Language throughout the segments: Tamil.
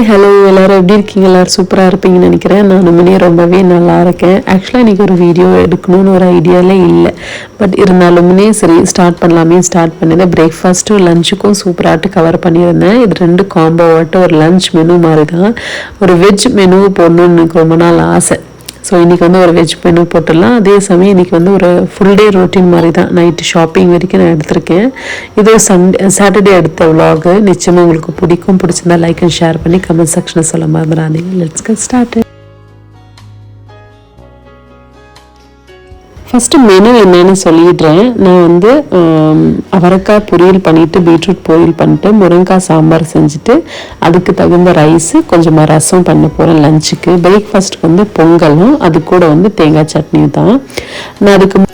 ஹாய் ஹலோ எல்லோரும் எப்படி இருக்கீங்க? எல்லோரும் சூப்பராக இருப்பீங்கன்னு நினைக்கிறேன். நான் முன்னே ரொம்பவே நல்லா இருக்கேன். ஆக்சுவலாக இன்றைக்கி ஒரு வீடியோ எடுக்கணும்னு ஒரு ஐடியாலே இல்லை. பட் இருந்தாலுமே சரி ஸ்டார்ட் பண்ணலாமே. ஸ்டார்ட் பண்ணது பிரேக்ஃபாஸ்ட்டும் லஞ்சுக்கும் சூப்பராகிட்டு கவர் பண்ணியிருந்தேன். இது ரெண்டு காம்போவாட்டு ஒரு லஞ்ச் மெனு மாதிரி தான் ஒரு வெஜ் மெனு போடணும்னு எனக்கு ரொம்ப நாள் ஆசை. ஸோ இன்றைக்கி வந்து ஒரு வெஜ் மெனு போட்டுடலாம். அதே சமயம் இன்றைக்கி வந்து ஒரு ஃபுல் டே ரொட்டீன் மாதிரி தான் நைட்டு ஷாப்பிங் வரைக்கும் நான் எடுத்திருக்கேன். இது சண்டே சாட்டர்டே எடுத்த விலாகு நிச்சயமாக உங்களுக்கு பிடிக்கும். பிடிச்சிருந்தா லைக் அண்ட் ஷேர் பண்ணி கமெண்ட் செக்ஷனில் சொல்ல மறந்துடாதீங்க. Let's get start first menu என்னன்னு சொல்லிடுறேன். நான் வந்து அவரைக்காய் பொரியல் பண்ணிவிட்டு பீட்ரூட் பொரியல் பண்ணிட்டு முருங்கைக்காய் சாம்பார் செஞ்சுட்டு அதுக்கு தகுந்த ரைஸு கொஞ்சமாக ரசம் பண்ண போகிறேன் லஞ்சுக்கு பிரேக்ஃபாஸ்ட்டுக்கு வந்து பொங்கலும் அது கூட வந்து தேங்காய் சட்னியும் தான். நான் அதுக்கு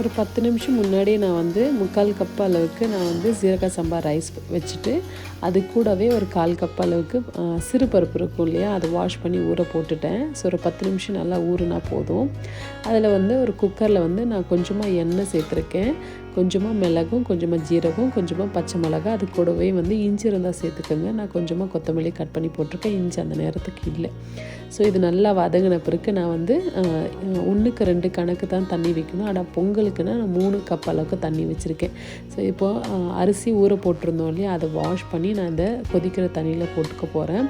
ஒரு பத்து நிமிஷம் முன்னாடியே நான் வந்து முக்கால் கப் அளவுக்கு நான் வந்து சீரக சம்பா ரைஸ் வச்சுட்டு அது கூடவே ஒரு கால் கப் அளவுக்கு சிறு பருப்பு இருக்கும் இல்லையா? அதை வாஷ் பண்ணி ஊற போட்டுட்டேன். ஸோ ஒரு பத்து நிமிஷம் நல்லா ஊறுனா போதும். அதில் வந்து ஒரு குக்கரில் வந்து நான் கொஞ்சமாக எண்ணெய் சேர்த்துருக்கேன். கொஞ்சமாக மிளகும் கொஞ்சமாக ஜீரகம் கொஞ்சமாக பச்சை மிளகா அது கூடவே வந்து இஞ்சி இருந்தால் சேர்த்துக்கோங்க. நான் கொஞ்சமாக கொத்தமல்லி கட் பண்ணி போட்டிருக்கேன். இஞ்சி அந்த நேரத்துக்கு இல்லை. ஸோ இது நல்லா வதங்கின பிறகு நான் வந்து ஒன்றுக்கு ரெண்டு கணக்கு தான் தண்ணி வைக்கணும். ஆனால் பொங்கலுக்குன்னா நான் மூணு கப் அளவுக்கு தண்ணி வச்சுருக்கேன். ஸோ இப்போது அரிசி ஊற போட்டிருந்தோம் இல்லையா? அதை வாஷ் பண்ணி நான் இந்த கொதிக்கிற தண்ணியில் போட்டுக்க போகிறேன்.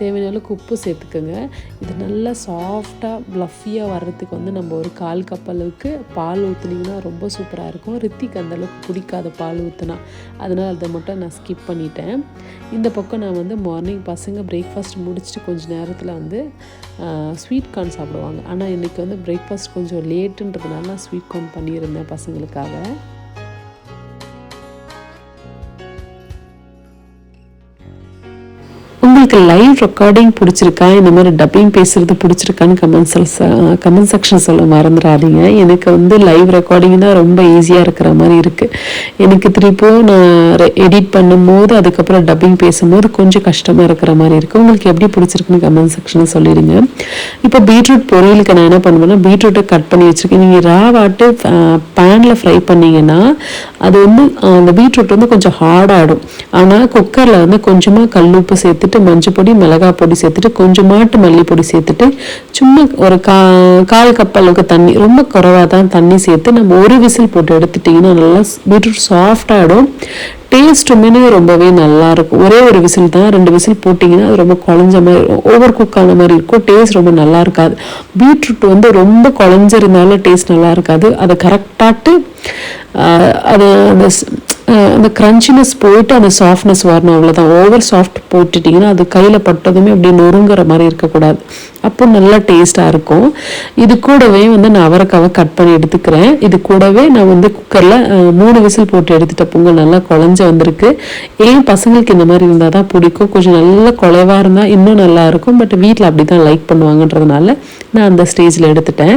தேவையான அளவுக்கு உப்பு சேர்த்துக்கோங்க. இது நல்லா சாஃப்டாக ப்ளஃபியாக வர்றதுக்கு வந்து நம்ம ஒரு கால் கப் அளவுக்கு பால் ஊற்றுனீங்கன்னா ரொம்ப சூப்பராக இருக்கும். ரித்திக்கு அந்த அளவுக்கு பிடிக்காத பால் ஊற்றுனா அதனால் அதை மட்டும் நான் ஸ்கிப் பண்ணிட்டேன். இந்த பக்கம் நான் வந்து மார்னிங் பசங்க பிரேக்ஃபாஸ்ட் முடிச்சுட்டு கொஞ்சம் நேரத்தில் வந்து ஸ்வீட் கார்ன் சாப்பிடுவாங்க. ஆனால் இன்றைக்கி வந்து பிரேக்ஃபாஸ்ட் கொஞ்சம் லேட்டுன்றதுனால நான் ஸ்வீட் கார்ன் பண்ணியிருந்தேன் பசங்களுக்காக. உங்களுக்கு லைவ் ரெக்கார்டிங் பிடிச்சிருக்கா? இந்த மாதிரி டப்பிங் பேசுறது பிடிச்சிருக்கான்னு கமெண்ட் கமெண்ட் செக்ஷன் சொல்ல மறந்துடாதீங்க எனக்கு வந்து லைவ் ரெக்கார்டிங் தான் ரொம்ப ஈஸியாக இருக்கிற மாதிரி இருக்குது எனக்கு திருப்பியும் நான் எடிட் பண்ணும்போது அதுக்கப்புறம் டப்பிங் பேசும்போது கொஞ்சம் கஷ்டமாக இருக்கிற மாதிரி இருக்குது உங்களுக்கு எப்படி பிடிச்சிருக்குன்னு கமெண்ட் செக்ஷனில் சொல்லிடுங்க. இப்போ பீட்ரூட் பொரியலுக்கு நான் என்ன பண்ணுவேன்னா பீட்ரூட்டை கட் பண்ணி வச்சுருக்கேன். நீங்கள் ராவாட்டு பேனில் ஃப்ரை பண்ணீங்கன்னா அது வந்து அந்த பீட்ரூட் வந்து கொஞ்சம் ஹார்டாகிடும் ஆனால் குக்கரில் வந்து கொஞ்சமாக கல்லுப்பு சேர்த்துட்டு மஞ்சள் பொடி மிளகாய் பொடி சேர்த்துட்டு கொஞ்சமாட்டு மல்லிப்பொடி சேர்த்துட்டு சும்மா ஒரு கா கால் கப் அளவுக்கு தண்ணி ரொம்ப குறைவாக தான் தண்ணி சேர்த்து நம்ம ஒரு விசில் போட்டு எடுத்துட்டிங்கன்னா நல்லா பீட்ரூட் சாஃப்டாகிடும் டேஸ்ட்டுமே ரொம்பவே நல்லா இருக்கும். ஒரே ஒரு விசில் தான் ரெண்டு விசில் போட்டிங்கன்னா அது ரொம்ப குழஞ்ச மாதிரி ஓவர் குக் ஆன மாதிரி இருக்கும். டேஸ்ட் ரொம்ப நல்லா இருக்காது. பீட்ரூட் வந்து ரொம்ப குழஞ்சிருந்தாலும் டேஸ்ட் நல்லா இருக்காது. அதை கரெக்டாட்டு அது அந்த அந்த க்ரன்ச்சினஸ் போயிட்டு அந்த சாஃப்ட்னஸ் வரணும் அவ்வளோதான் ஓவர் சாஃப்ட் போட்டுட்டிங்கன்னா அது கையில் பட்டதுமே அப்படியே நொறுங்குற மாதிரி இருக்கக்கூடாது. அப்போ நல்லா டேஸ்ட்டாக இருக்கும். இது கூடவே வந்து நான் அவரைக்காவை கட் பண்ணி எடுத்துக்கிறேன். இது கூடவே நான் வந்து குக்கரில் மூணு விசில் போட்டு எடுத்துட்ட பொங்கல் நல்லா குழஞ்சி வந்திருக்கு. ஏன் பசங்களுக்கு இந்த மாதிரி இருந்தால் தான் பிடிக்கும். கொஞ்சம் நல்லா குலைவாக இருந்தால் இன்னும் நல்லா இருக்கும். பட் வீட்டில் அப்படி தான் லைக் பண்ணுவாங்கன்றதுனால நான் அந்த ஸ்டேஜில் எடுத்துட்டேன்.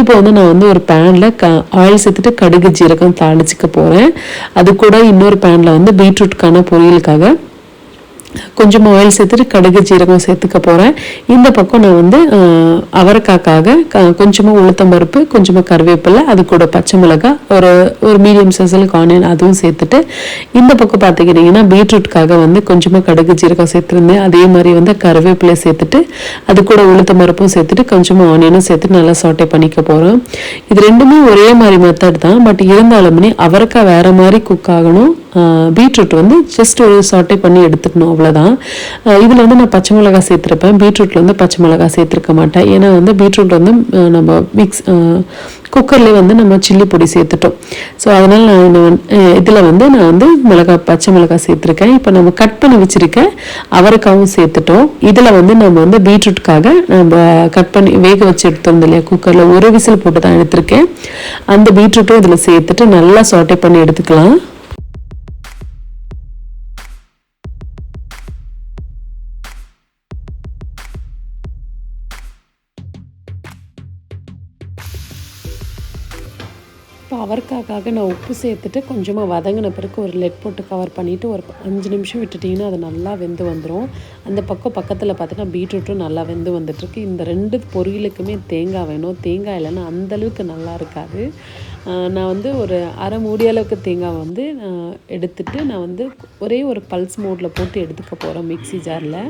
இப்போ வந்து நான் வந்து ஒரு பேனில் க ஆயில் சேர்த்துட்டு கடுகு ஜீரகம் தாளிச்சிக்க போகிறேன் அது கூட இன்னொரு பேனில் வந்து பீட்ரூட்கான பொரியலுக்காக கொஞ்சமாக ஆயில் சேர்த்துட்டு கடுகு ஜீரகம் சேர்த்துக்க போகிறேன் இந்த பக்கம் நான் வந்து அவரைக்காக்காக கொஞ்சமாக உளுத்தம் பருப்பு கொஞ்சமாக கருவேப்பிலை அது கூட பச்சை மிளகாய் ஒரு ஒரு மீடியம் சைஸில் ஆனியன் அதுவும் சேர்த்துட்டு இந்த பக்கம் பார்த்துக்கிட்டிங்கன்னா பீட்ரூட்காக வந்து கொஞ்சமாக கடுகு ஜீரகம் சேர்த்துருந்தேன். அதே மாதிரி வந்து கருவேப்பிலை சேர்த்துட்டு அது கூட உளுத்தம் பருப்பும் சேர்த்துட்டு கொஞ்சமாக ஆனியனும் சேர்த்துட்டு நல்லா சாட்டை பண்ணிக்க போகிறோம் இது ரெண்டுமே ஒரே மாதிரி மெத்தட் தான். பட் இருந்தாலுமே அவரைக்காய் வேறு மாதிரி குக் ஆகணும். பீட்ரூட் வந்து ஜஸ்ட் ஒரு சாட்டை பண்ணி எடுத்துக்கணும் அவ்வளோதான் இதில் வந்து நான் பச்சை மிளகாய் சேர்த்துருப்பேன். பீட்ரூட்டில் வந்து பச்சை மிளகாய் சேர்த்துருக்க மாட்டேன். ஏன்னா வந்து பீட்ரூட் வந்து நம்ம மிக்ஸ் குக்கர்லேயே வந்து நம்ம சில்லி பொடி சேர்த்துட்டோம். ஸோ அதனால் நான் இதில் வந்து நான் வந்து மிளகாய் பச்சை மிளகாய் சேர்த்துருக்கேன். இப்போ நம்ம கட் பண்ணி வச்சுருக்க அவரைக்காவும் சேர்த்துட்டோம். இதில் வந்து நம்ம வந்து பீட்ரூட்காக நம்ம கட் பண்ணி வேக வச்சு எடுத்தோம் இல்லையா குக்கரில். ஒரு விசில் போட்டு தான் எடுத்திருக்கேன். அந்த பீட்ரூட்டும் இதில் சேர்த்துட்டு நல்லா சாட்டை பண்ணி எடுத்துக்கலாம். அவரைக்காக்காக நான் உப்பு சேர்த்துட்டு கொஞ்சமாக வதங்கின பிறகு ஒரு லெட் போட்டு கவர் பண்ணிவிட்டு ஒரு அஞ்சு நிமிஷம் விட்டுட்டிங்கன்னா அது நல்லா வெந்து வந்துடும் அந்த பக்கம் பக்கத்தில் பார்த்தீங்கன்னா பீட்ரூட்டும் நல்லா வெந்து வந்துட்டுருக்கு. இந்த ரெண்டு பொரியலுக்குமே தேங்காய் வேணும். தேங்காய் இல்லைன்னா அந்த அளவுக்கு நல்லா இருக்காது. நான் வந்து ஒரு அரை மூடி அளவுக்கு தேங்காய் வந்து நான் எடுத்துட்டு நான் வந்து ஒரே ஒரு பல்ஸ் மோடில் போட்டு எடுத்துக்க போகிறேன் மிக்ஸி ஜாரில்.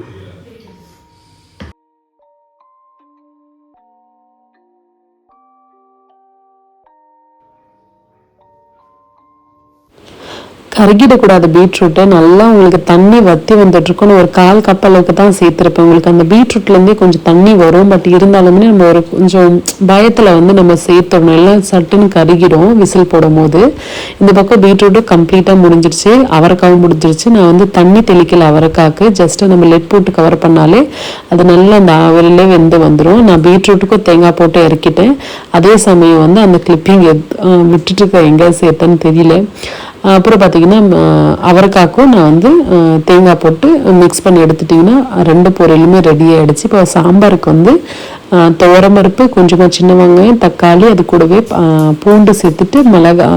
கருகிடக்கூடாது பீட்ரூட்டை நல்லா உங்களுக்கு தண்ணி வத்தி வந்துட்டுருக்குன்னு ஒரு கால் கப் அளவுக்கு தான் சேர்த்துருப்பேன். உங்களுக்கு அந்த பீட்ரூட்லேருந்தே கொஞ்சம் தண்ணி வரும். பட் இருந்தாலுமே நம்ம ஒரு கொஞ்சம் பயத்தில் வந்து நம்ம சேர்த்துடணும் எல்லாம் சட்டுன்னு கருகிடும் விசில் போடும் போது இந்த பக்கம் பீட்ரூட்டு கம்ப்ளீட்டாக முடிஞ்சிருச்சு. அவரைக்காவும் முடிஞ்சிருச்சு. நான் வந்து தண்ணி தெளிக்கல அவரைக்காக்கு. ஜஸ்ட் நம்ம லெட் போட்டு கவர் பண்ணாலே அது நல்லா அந்த அவரிலே வெந்து வந்துடும் நான் பீட்ரூட்டுக்கும் தேங்காய் போட்டு இறக்கிட்டேன். அதே சமயம் வந்து அந்த கிளிப்பிங் விட்டுட்டு இருக்க எங்கே சேர்த்தேன்னு தெரியல. அப்புறம் பார்த்தீங்கன்னா அவரைக்காக்கும் நான் வந்து தேங்காய் போட்டு மிக்ஸ் பண்ணி எடுத்துட்டிங்கன்னா ரெண்டு பொரியலுமே ரெடி ஆகிடுச்சு இப்போ சாம்பாருக்கு வந்து துவரம்பருப்பு கொஞ்சமாக சின்ன வெங்காயம் தக்காளி அது கூடவே பூண்டு சேர்த்துட்டு மிளகா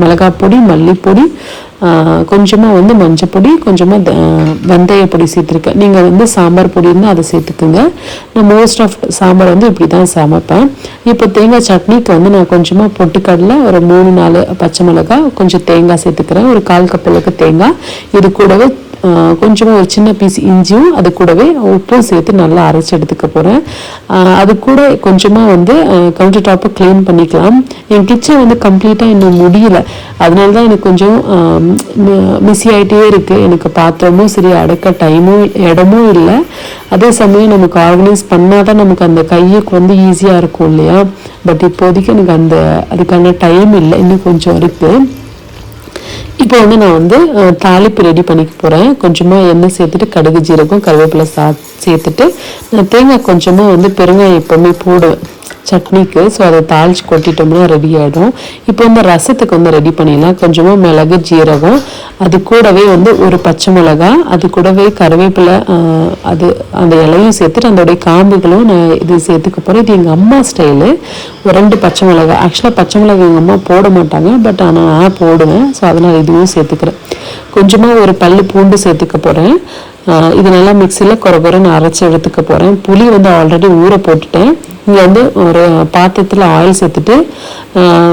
மிளகாய் பொடி மல்லிப்பொடி கொஞ்சமாக வந்து மஞ்சப்பொடி கொஞ்சமாக வெந்தய பொடி சேர்த்துருக்கேன். நீங்கள் வந்து சாம்பார் பொடி இருந்தால் அதை சேர்த்துக்குங்க. நான் மோஸ்ட் ஆஃப் சாம்பார் வந்து இப்படி தான் சமைப்பேன். இப்போ தேங்காய் சட்னிக்கு வந்து நான் கொஞ்சமாக பொட்டுக்கடலை ஒரு மூணு நாலு பச்சை மிளகாய் கொஞ்சம் தேங்காய் சேர்த்துக்கிறேன். ஒரு கால் கப்பலுக்கு தேங்காய். இது கூடவே கொஞ்சமாக ஒரு சின்ன பீஸ் இஞ்சியும் அது கூடவே உப்பும் சேர்த்து நல்லா அரைச்சி எடுத்துக்க போகிறேன் அது கூட கொஞ்சமாக வந்து கவுண்டர் டாப்பை க்ளீன் பண்ணிக்கலாம். என் கிச்சன் வந்து கம்ப்ளீட்டாக இன்னும் முடியல. அதனால தான் எனக்கு கொஞ்சம் மிஸ் ஆகிட்டே இருக்குது எனக்கு பாத்திரமும் சரி அடக்க டைமும் இடமும் இல்லை. அதே சமயம் நமக்கு ஆர்கனைஸ் பண்ணால் தான் நமக்கு அந்த கையுக்கு வந்து ஈஸியாக இருக்கும் இல்லையா? பட் இப்போதைக்கு எனக்கு அந்த அதுக்கான டைம் இல்லை. இன்னும் கொஞ்சம் இருக்குது இப்போ வந்து நான் வந்து தாளிப்பு ரெடி பண்ணிக்க போகிறேன் கொஞ்சமாக எண்ணெய் சேர்த்துட்டு கடுகு ஜீரகம் கருவேப்பிலை சா சேர்த்துட்டு நான் தேங்காய் கொஞ்சமாக வந்து பெருங்காயம் எப்போவுமே போடுவேன். சட்னிக்கு ஸோ அதை தாளித்து கொட்டிட்டோம்னா ரெடி ஆகிடும் இப்போ வந்து ரசத்துக்கு வந்து ரெடி பண்ணிடலாம். கொஞ்சமாக மிளகு ஜீரகம் அது கூடவே வந்து ஒரு பச்சை மிளகா அது கூடவே கருவேப்பிலை அது அந்த இலையும் சேர்த்துட்டு அதோடைய காம்புகளும் நான் இது சேர்த்துக்க போகிறேன் இது எங்கள் அம்மா ஸ்டைலு. ஒரு ரெண்டு பச்சை மிளகா ஆக்சுவலாக பச்சை மிளகா எங்கள் அம்மா போட மாட்டாங்க. பட் ஆனால் நான் போடுவேன். ஸோ அதனால் இதுவும் சேர்த்துக்கிறேன். கொஞ்சமாக ஒரு பல்லு பூண்டு சேர்த்துக்க போகிறேன் இது நல்லா மிக்சியில் குறை குறைன்னு அரைச்சி எடுத்துக்க போகிறேன் புளி வந்து ஆல்ரெடி ஊற போட்டுட்டேன். இங்கே வந்து ஒரு பாத்திரத்தில் ஆயில் சேர்த்துட்டு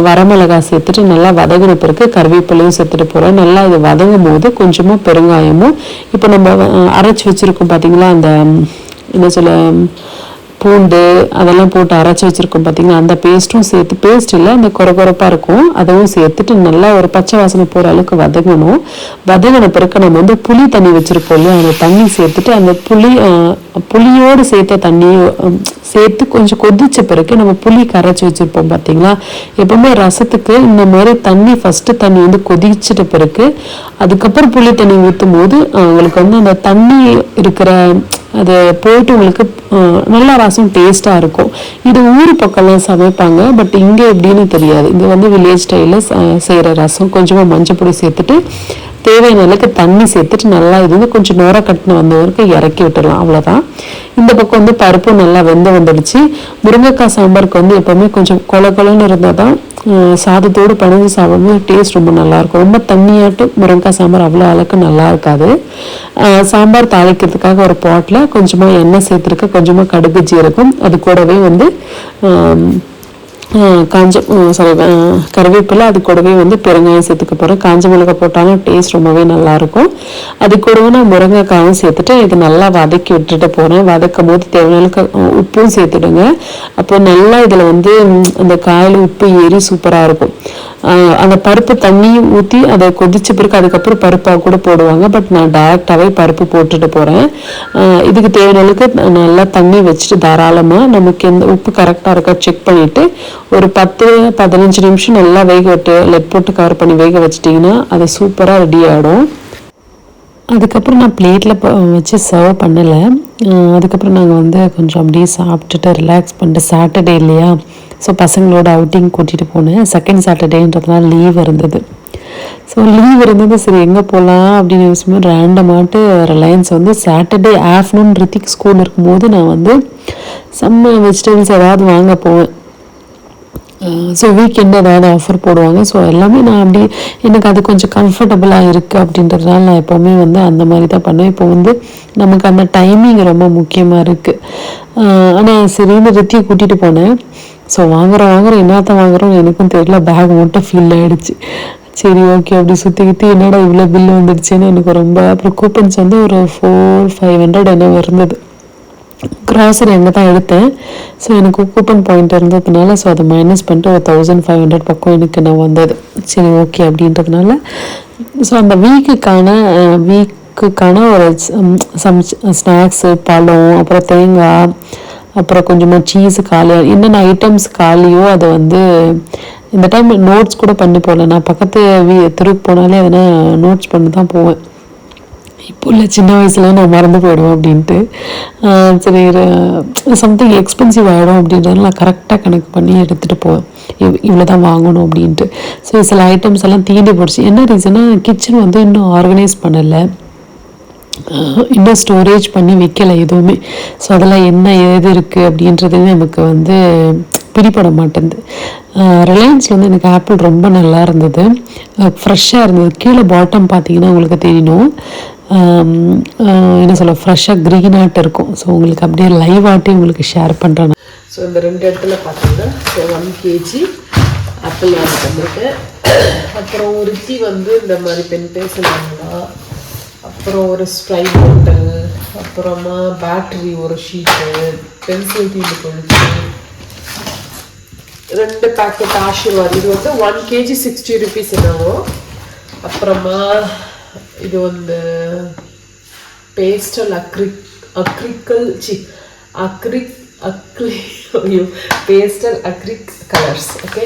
வரமிளகாய் சேர்த்துட்டு நல்லா வதங்கின பிறகு கருவேப்பிலையும் சேர்த்துட்டு போகிறேன் நல்லா இது வதங்கும் போது கொஞ்சமாக பெருங்காயமும் இப்போ நம்ம அரைச்சி வச்சுருக்கோம் பார்த்தீங்களா அந்த என்ன சொல்ல பூண்டு அதெல்லாம் போட்டு அரைச்சி வச்சுருக்கோம் பார்த்தீங்கன்னா அந்த பேஸ்ட்டும் சேர்த்து பேஸ்ட் இல்லை அந்த குறை குறைப்பாக இருக்கும். அதுவும் சேர்த்துட்டு நல்லா ஒரு பச்சை வாசனை போகிற அளவுக்கு வதங்கணும். வதங்கின பிறகு நம்ம வந்து புளி தண்ணி வச்சுருப்போம் இல்லையா? அந்த தண்ணி சேர்த்துட்டு அந்த புளி புளியோடு சேர்த்த தண்ணியை சேர்த்து கொஞ்சம் கொதிச்ச பிறகு நம்ம புளி கரைச்சி வச்சுருப்போம் பார்த்தீங்களா எப்பவுமே ரசத்துக்கு இந்த மாதிரி தண்ணி ஃபஸ்ட்டு தண்ணி வந்து கொதிச்சிட்ட பிறகு அதுக்கப்புறம் புளி தண்ணி ஊற்றும் போது அவங்களுக்கு வந்து அந்த தண்ணி இருக்கிற அது போயிட்டு உங்களுக்கு நல்லா ரசம் டேஸ்ட்டாக இருக்கும். இது ஊர் பக்கம்லாம் சமைப்பாங்க பட் இங்கே எப்படின்னு தெரியாது. இது வந்து வில்லேஜ் ஸ்டைலில் செய்கிற ரசம். கொஞ்சமாக மஞ்சள் பொடி சேர்த்துட்டு தேவையான அளவுக்கு தண்ணி சேர்த்துட்டு நல்லா இது வந்து கொஞ்சம் நோர கட்டின வந்த வரைக்கும் இறக்கி விட்டுடலாம். அவ்வளோதான் இந்த பக்கம் வந்து பருப்பும் நல்லா வெந்து வந்துடுச்சு. முருங்கைக்காய் சாம்பாருக்கு வந்து எப்போவுமே கொஞ்சம் கொல கொலன்னு இருந்தால் தான் சாதத்தோடு பணிஞ்சு சாப்பிடும்போது டேஸ்ட் ரொம்ப நல்லாயிருக்கும். ரொம்ப தண்ணியாட்டு முருங்கைக்காய் சாம்பார் அவ்வளோ அளவுக்கு நல்லா இருக்காது சாம்பார் தாளிக்கிறதுக்காக ஒரு பாட்டில் கொஞ்சமாக எண்ணெய் சேர்த்துருக்க கொஞ்சமாக கடுகு ஜீரகம் அது கூடவே வந்து காஞ்ச சாரி கருவேப்பிலை அது கூடவே வந்து பெருங்காயம் சேர்த்துக்க போகிறேன் காஞ்ச மிளகாய் போட்டாலும் டேஸ்ட் ரொம்பவே நல்லாயிருக்கும். அது கூடவே நான் முருங்கைக்காயும் சேர்த்துட்டு இது நல்லா வதக்கி விட்டுட்டு போகிறேன் வதக்கும் போது தேவையான உப்பும் சேர்த்துடுங்க. அப்போ நல்லா இதில் வந்து அந்த காயில் உப்பு ஏறி சூப்பராக இருக்கும். அந்த பருப்பு தண்ணியும் ஊற்றி அதை கொதிச்ச பிறகு அதுக்கப்புறம் பருப்பாக கூட போடுவாங்க. பட் நான் டேரெக்டாகவே பருப்பு போட்டுட்டு போகிறேன் இதுக்கு தேவையான அளவுக்கு நல்லா தண்ணி வச்சுட்டு தாராளமாக நமக்கு எந்த உப்பு கரெக்டாக இருக்கா செக் பண்ணிவிட்டு ஒரு பத்து பதினஞ்சு நிமிஷம் நல்லா வேக விட்டு லெட் போட்டு கவர் பண்ணி வேக வச்சிட்டிங்கன்னா அது சூப்பராக ரெடி ஆகிடும் அதுக்கப்புறம் நான் பிளேட்டில் வச்சு சர்வ் பண்ணலை. அதுக்கப்புறம் நாங்கள் வந்து கொஞ்சம் அப்படியே சாப்பிட்டுட்டு ரிலாக்ஸ் பண்ணிட்டு சாட்டர்டே இல்லையா? ஸோ பசங்களோட அவுட்டிங் கூட்டிகிட்டு போனேன். செகண்ட் சாட்டர்டேன்றதுனால லீவ் இருந்தது. ஸோ லீவ் இருந்தது. சரி எங்கே போகலாம் அப்படின்னு யோசிச்சுமே ரேண்டமாட்டு ரிலையன்ஸ் வந்து சாட்டர்டே ஆஃப்டர்நூன் ரித்திக் ஸ்கூல் இருக்கும்போது நான் வந்து செம்ம வெஜிடபிள்ஸ் ஏதாவது வாங்க போவேன். Mm. ஸோ வீக்கெண்ட் ஏதாவது ஆஃபர் போடுவாங்க. ஸோ எல்லாமே நான் அப்படி எனக்கு அது கொஞ்சம் கம்ஃபர்டபுளாக இருக்குது அப்படின்றதுனால நான் எப்போவுமே வந்து அந்த மாதிரி தான் பண்ணுவேன். இப்போ வந்து நமக்கு அந்த டைமிங் ரொம்ப முக்கியமாக இருக்குது ஆனால் சரின்னு ரித்தியை கூட்டிகிட்டு போனேன். ஸோ வாங்குற வாங்குறோம் என்னத்த வாங்குறோம் எனக்கும் தெரியல. பேக் மட்டும் ஃபில் ஆகிடுச்சு சரி ஓகே அப்படி சுற்றிக்கிட்டு என்னடா இவ்வளோ பில்லு வந்துடுச்சுன்னு எனக்கு ரொம்ப அப்புறம் கூப்பன்ஸ் வந்து ஒரு ஃபோர் ஃபைவ் ஹண்ட்ரட் என்ன இருந்தது. க்ராசரி அங்கே தான் எடுத்தேன். ஸோ எனக்கு கூப்பன் பாயிண்ட் இருந்ததுனால ஸோ அதை மைனஸ் பண்ணிட்டு ஒரு தௌசண்ட் ஃபைவ் ஹண்ட்ரட் பக்கம் எனக்கு நான் வந்தது. சரி ஓகே அப்படின்றதுனால. ஸோ அந்த வீக்குக்கான வீக்குக்கான ஒரு சம் ஸ்நாக்ஸு பழம் அப்புறம் தேங்காய் அப்புறம் கொஞ்சமாக சீஸ் காலியாக என்னென்ன ஐட்டம்ஸ் காலியோ அதை வந்து இந்த டைம் நோட்ஸ் கூட பண்ணி போகல நான் பக்கத்து வீ தெருவுக்கு போனாலே எதனா நோட்ஸ் பண்ணி தான் போவேன். இப்போ உள்ள சின்ன வயசுல நான் மறந்து போயிடுவேன் அப்படின்ட்டு. சரி சம்திங் எக்ஸ்பென்சிவ் ஆகிடும் அப்படின்றதுனால நான் கரெக்டாக கணக்கு பண்ணி எடுத்துகிட்டு போவேன். இவ் இவ்வளோ தான் வாங்கணும் அப்படின்ட்டு. ஸோ சில ஐட்டம்ஸ் எல்லாம் தீண்டி போடுச்சு என்ன ரீசன்னா கிச்சன் வந்து இன்னும் ஆர்கனைஸ் பண்ணலை. இன்னும் ஸ்டோரேஜ் பண்ணி வைக்கல எதுவுமே. ஸோ அதெல்லாம் என்ன எது இருக்குது அப்படின்றது நமக்கு வந்து பிடிபட மாட்டேங்குது ரிலையன்ஸில் வந்து எனக்கு ஆப்பிள் ரொம்ப நல்லா இருந்தது. ஃப்ரெஷ்ஷாக இருந்தது. கீழே பாட்டம் பார்த்தீங்கன்னா உங்களுக்கு தெரியணும் என்ன சொல்ல ஃப்ரெஷ்ஷாக க்ரீனாட்டு இருக்கும். ஸோ உங்களுக்கு அப்படியே லைவ் ஆட்டி உங்களுக்கு ஷேர் பண்ணுறேன் ஸோ இந்த ரெண்டு இடத்துல பார்த்தீங்கன்னா ஸோ ஒன் கேஜி ஆப்பிள் வாங்கி வந்திருக்கேன் அப்புறம் ஒரு டீ வந்து இந்த மாதிரி பென் பேசல் வாங்கலாம். அப்புறம் ஒரு ஸ்ட்ரை பாட்டில் அப்புறமா பேட்டரி ஒரு ஷீட்டு பென்சில் தீண்டு போயிடுச்சு. ரெண்டு பேக்கெட் ஆஷிர்வாத் இது வந்து ஒன் கேஜி சிக்ஸ்டி ருபீஸ் என்னவோ. அப்புறமா இது வந்து பேஸ்டல் அக்ரிக் அக்ரிக்கல் சி அக்ரிக் அக்ரி ஐயோ பேஸ்டல் அக்ரிக் கலர்ஸ் ஓகே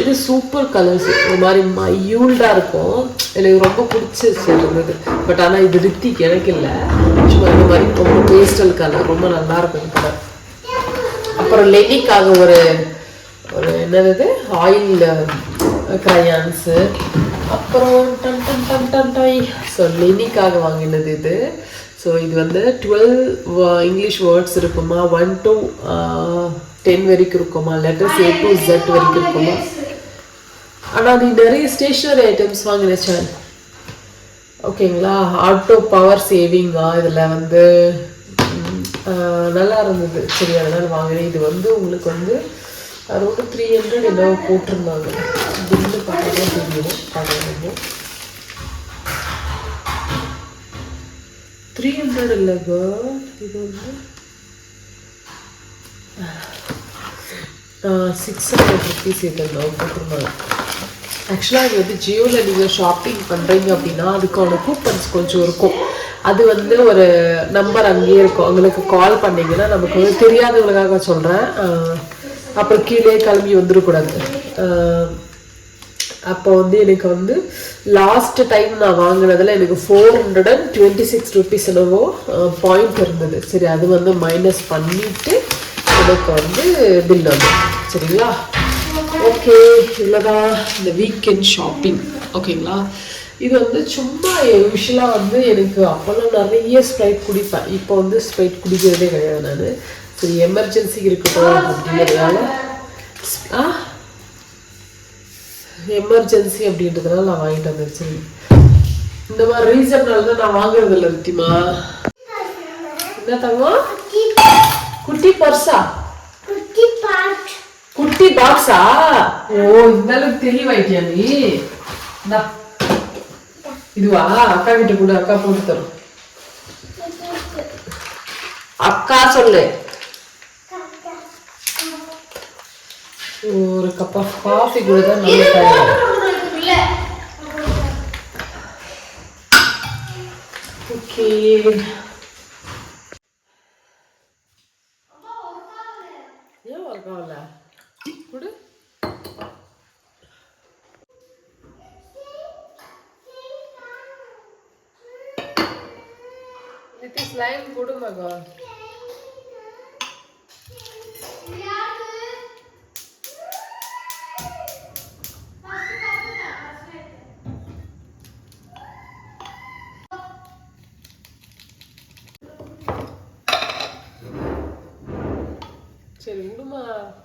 இது சூப்பர் கலர்ஸ் ஒரு மாதிரி மையூல்டாக இருக்கும். எனக்கு ரொம்ப பிடிச்சிருச்சு இருந்தது பட் ஆனால் இது ரித்திக் எனக்கு இல்லை. சும்மா இந்த மாதிரி ரொம்ப பேஸ்டல் கலர் ரொம்ப நல்லா இருக்கும் கலர் அப்புறம் லெனிக்காக ஒரு ஒரு என்னது ஆயில் க்ரையான்ஸு அப்புறம் டன் டன் டன் டன் டை ஸோ லெனிக்காக வாங்கினது இது. ஸோ இது வந்து டுவெல் இங்கிலீஷ் வேர்ட்ஸ் இருக்குமா? ஒன் டு டென் வரைக்கும் இருக்குமா? லெட்டர்ஸ் ஏ டு ஜெட் வரைக்கும் இருக்குமா? ஆனால் நீ நிறைய ஸ்டேஷ்னரி ஐட்டம்ஸ் வாங்கினேன் ஓகேங்களா? ஆட்டோ பவர் சேவிங்கா இதில் வந்து நல்லா இருந்தது. சரி அதனால் வாங்கினேன். இது வந்து உங்களுக்கு வந்து அதோட த்ரீ ஹண்ட்ரட் ஏதோ போட்டிருந்தாங்க. பில்லு பார்த்தா தெரியும். பார்க்கணும் த்ரீ ஹண்ட்ரட் இல்லை கேர்ள் இது வந்து சிக்ஸ் ஹண்ட்ரட் ருபீஸ் இருந்தாங்க போட்டிருந்தாங்க. ஆக்சுவலாக இது வந்து ஜியோவில் நீங்கள் ஷாப்பிங் பண்ணுறீங்க அப்படின்னா அதுக்கான கூப்பன்ஸ் கொஞ்சம் இருக்கும். அது வந்து ஒரு நம்பர் அங்கேயே இருக்கும். அவங்களுக்கு கால் பண்ணிங்கன்னா நமக்கு வந்து தெரியாதவங்களுக்காக சொல்கிறேன் அப்புறம் கீழே கிளம்பி வந்துடக்கூடாது அப்போ வந்து எனக்கு வந்து லாஸ்ட் டைம் நான் வாங்கினதுல எனக்கு four hundred and twenty six rupees என்னவோ பாயிண்ட் இருந்தது. சரி அது வந்து மைனஸ் பண்ணிட்டு எனக்கு வந்து பில் வந்து சரிங்களா? ஓகே இவ்வளோதான் இந்த வீக்கெண்ட் ஷாப்பிங் ஓகேங்களா இது வந்து சும்மா யூஸ்வலாக வந்து எனக்கு அப்போல்லாம் நிறைய ஸ்ப்ரைட் குடிப்பேன். இப்போ வந்து ஸ்ப்ரைட் குடிக்கிறதே கிடையாது நான். சரி எமர்ஜென்சி இருக்கட்டும் அப்படிங்கிறதுனால ஆ? எமர்ஜென்சி அப்படின்றதுனால நான் வாங்கிட்டு வந்தேன் சரி. இந்த மாதிரி ரீசன்னால தான் நான் வாங்குறது இல்லை ரித்திமா என்ன தங்கம் குட்டி பர்ஸா குட்டி பாக்ஸா ஓ இந்த அளவுக்கு தெளிவாயிட்டியா நீ. இதுவா? அக்கா கிட்ட கூட அக்கா போட்டு தரும். அக்கா சொல்லு. ஒரு கப் ஆஃப் காஃபி கூட தான் நல்ல டைம் ஓகே 赢了嘛？